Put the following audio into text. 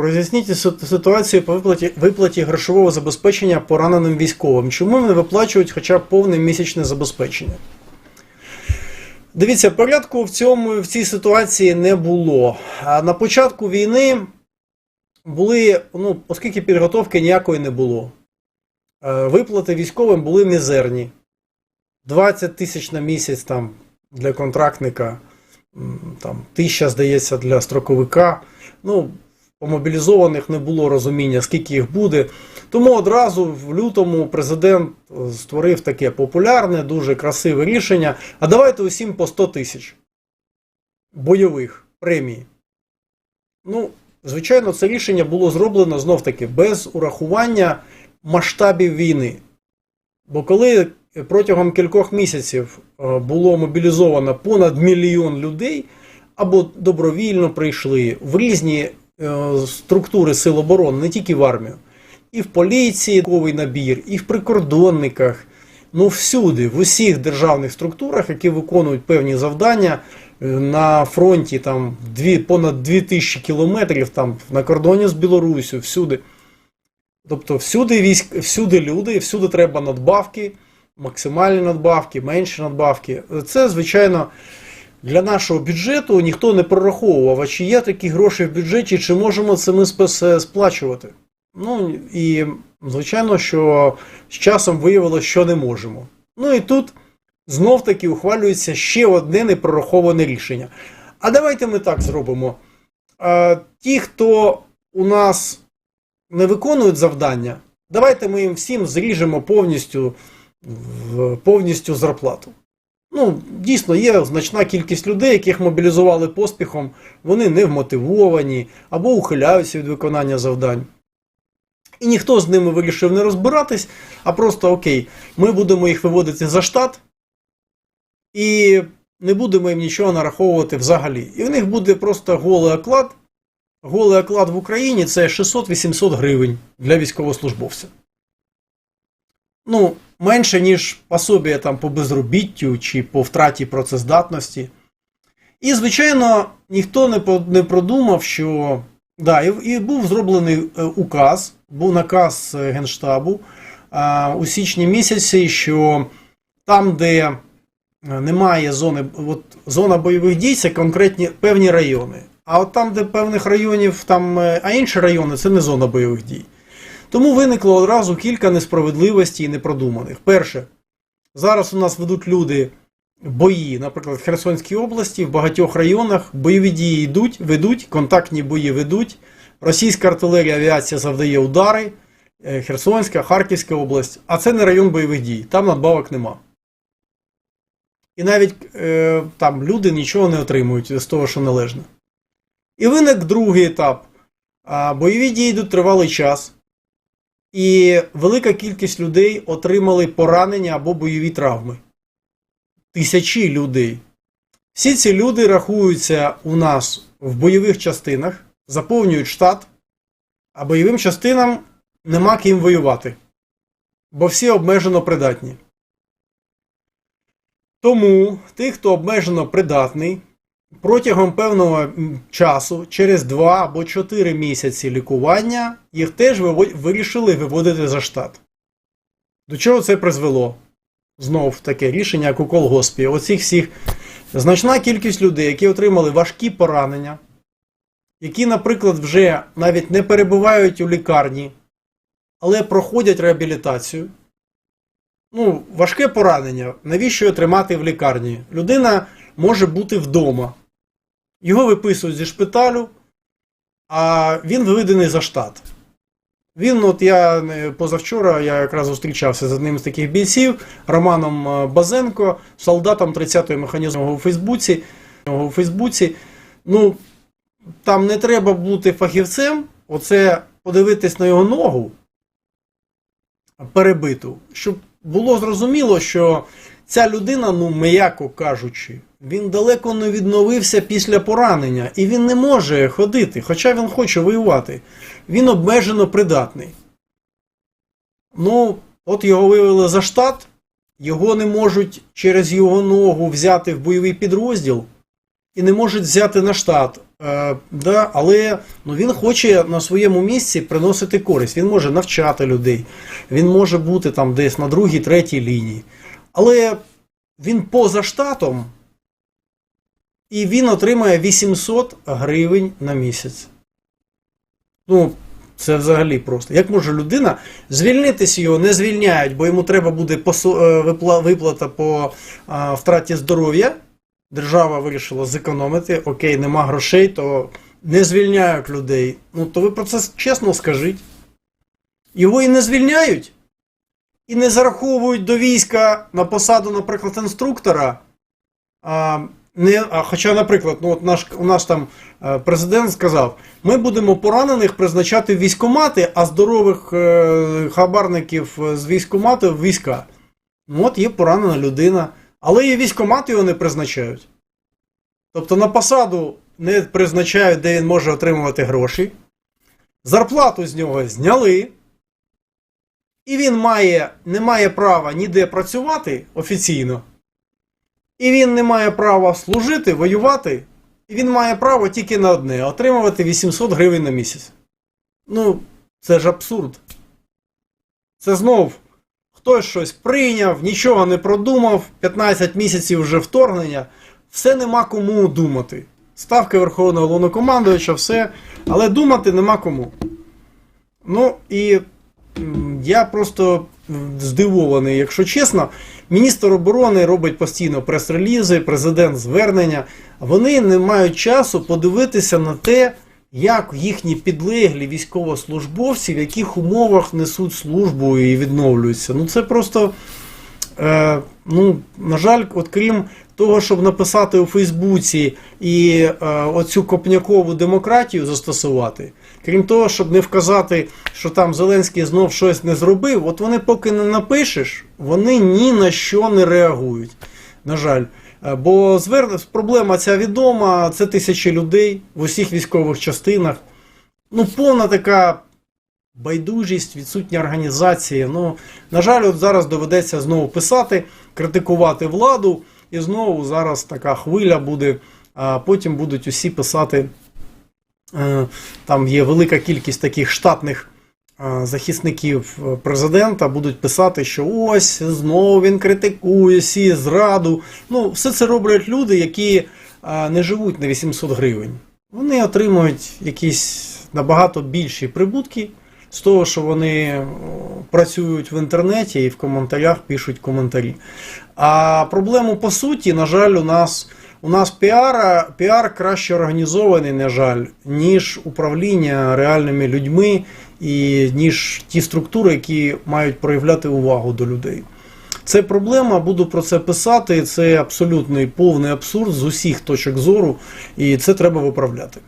Роз'ясніть ситуацію по виплаті, виплаті грошового забезпечення пораненим військовим. Чому не виплачують хоча б повне місячне забезпечення? Дивіться, порядку в цьому в цій ситуації не було. На початку війни були, ну, оскільки підготовки ніякої не було. е, Виплати військовим були мізерні. 20 тисяч на місяць там для контрактника, там, тисяча, здається, для строковика. Ну, мобілізованих не було розуміння, скільки їх буде. Тому одразу в лютому президент е, створив таке популярне, дуже красиве рішення. А давайте усім по 100 тисяч бойових премій. Ну, звичайно, це рішення було зроблено знов таки без урахування масштабів війни. Бо коли протягом кількох місяців е, було мобілізовано понад мільйон людей, або добровільно прийшли в різні структури сил оборони, не тільки в армію, і в поліції військовий набір, і в прикордонниках, ну всюди, в усіх державних структурах, які виконують певні завдання е, на фронті, там дві, понад 2000 кілометрів, там на кордоні з Білоруссю, всюди. Тобто всюди військ, всюди люди, всюди треба надбавки, максимальні надбавки, менші надбавки. Це, звичайно, для нашого бюджету ніхто не прораховував, а чи є такі гроші в бюджеті, чи можемо це ми сплачувати. Ну і звичайно, що з часом виявилося, що не можемо. Ну і тут знов таки ухвалюється ще одне непрораховане рішення. А давайте ми так зробимо. А, ті, хто у нас не виконують завдання, давайте ми їм всім зріжемо повністю, повністю зарплату. Ну, дійсно, є значна кількість людей, яких мобілізували поспіхом, вони не вмотивовані або ухиляються від виконання завдань. І ніхто з ними вирішив не розбиратись, а просто окей, ми будемо їх виводити за штат і не будемо їм нічого нараховувати взагалі. І в них буде просто голий оклад. Голий оклад в Україні це 600-800 гривень для військовослужбовця. Ну, менше, ніж пособія там по безробіттю чи по втраті працездатності. І, звичайно, ніхто не, не продумав, що. Да, і, і був зроблений е, указ, був наказ е, Генштабу а, у січні місяці, що там, де е, немає зони, от зона бойових дій, це конкретні певні райони. А от там, де певних районів, там, а інші райони, це не зона бойових дій. Тому виникло одразу кілька несправедливостей і непродуманих. Перше, зараз у нас ведуть люди бої, наприклад, в Херсонській області, в багатьох районах бойові дії йдуть, ведуть, контактні бої ведуть. Російська артилерія авіація завдає удари, е, Херсонська, Харківська область, а це не район бойових дій, там надбавок нема. І навіть е, там люди нічого не отримують з того, що належно. І виник другий етап. А, бойові дії йдуть тривалий час. І велика кількість людей отримали поранення або бойові травми. Тисячі людей. Всі ці люди рахуються у нас в бойових частинах, заповнюють штат, а бойовим частинам нема ким воювати. Бо всі обмежено придатні. Тому тих, хто обмежено придатний, протягом певного часу, через 2 або 4 місяці лікування, їх теж вирішили виводити за штат. До чого це призвело? Знов таке рішення, як у колгоспі. Оцих всіх значна кількість людей, які отримали важкі поранення, які, наприклад, вже навіть не перебувають у лікарні, але проходять реабілітацію. Ну, важке поранення. Навіщо його тримати в лікарні? Людина може бути вдома. Його виписують зі шпиталю, а він виведений за штат. Він, от я е, позавчора я якраз зустрічався з одним з таких бійців Романом е, Базенко, солдатом 30-ї механізму у Фейсбуці. У Фейсбуці. Ну, там не треба бути фахівцем, оце подивитись на його ногу перебиту, щоб було зрозуміло, що ця людина, ну м'яко кажучи, він далеко не відновився після поранення, і він не може ходити, хоча він хоче воювати. Він обмежено придатний. Ну, от його вивели за штат, його не можуть через його ногу взяти в бойовий підрозділ і не можуть взяти на штат. Е, да, але ну, він хоче на своєму місці приносити користь. Він може навчати людей, він може бути там десь на другій, третій лінії. Але він поза штатом і він отримає 800 гривень на місяць. Ну, це взагалі просто. Як може людина звільнитися його не звільняють, бо йому треба буде е, випла- виплата по втраті здоров'я. Держава вирішила зекономити, окей, нема грошей, то не звільняють людей. Ну, то ви про це чесно скажіть. Його і не звільняють, і не зараховують до війська на посаду, наприклад, інструктора. А, не, а, хоча, наприклад, ну, от наш, у нас там е, президент сказав: ми будемо поранених призначати в військкомати, а здорових е, хабарників е, з військкомату в війська. Ну, от є поранена людина, але і військкомат його не призначають. Тобто на посаду не призначають, де він може отримувати гроші. Зарплату з нього зняли. І він має, не має права ніде працювати офіційно. І він не має права служити, воювати. І він має право тільки на одне отримувати 800 гривень на місяць. Ну, це ж абсурд. Це знов хтось щось прийняв, нічого не продумав, 15 місяців вже вторгнення. Все нема кому думати. Ставки Верховного Головнокомандуюча, все. Але думати нема кому. Ну і я просто здивований, якщо чесно. Міністр оборони робить постійно прес-релізи, президент звернення. Вони не мають часу подивитися на те, як їхні підлеглі військовослужбовці, в яких умовах несуть службу і відновлюються. Ну це просто, е, ну, на жаль, от крім того, щоб написати у Фейсбуці і е, оцю копнякову демократію застосувати, крім того, щоб не вказати, що там Зеленський знов щось не зробив, от вони поки не напишеш, вони ні на що не реагують. На жаль. Е, Бо звер... проблема ця відома, це тисячі людей в усіх військових частинах. Ну, повна така байдужість, відсутня організація. Ну, на жаль, от зараз доведеться знову писати, критикувати владу, і знову зараз така хвиля буде, а потім будуть усі писати. Е, Там є велика кількість таких штатних е, захисників е, президента, будуть писати, що ось знову він критикує всі зраду. Ну, все це роблять люди, які не живуть на 800 гривень. Вони отримують якісь набагато більші прибутки з того, що вони працюють в інтернеті і в коментарях пишуть коментарі. А проблему по суті, на жаль, у нас. У нас піар, піар краще організований, на жаль, ніж управління реальними людьми і ніж ті структури, які мають проявляти увагу до людей. Це проблема, буду про це писати. Це абсолютний повний абсурд з усіх точок зору, і це треба виправляти.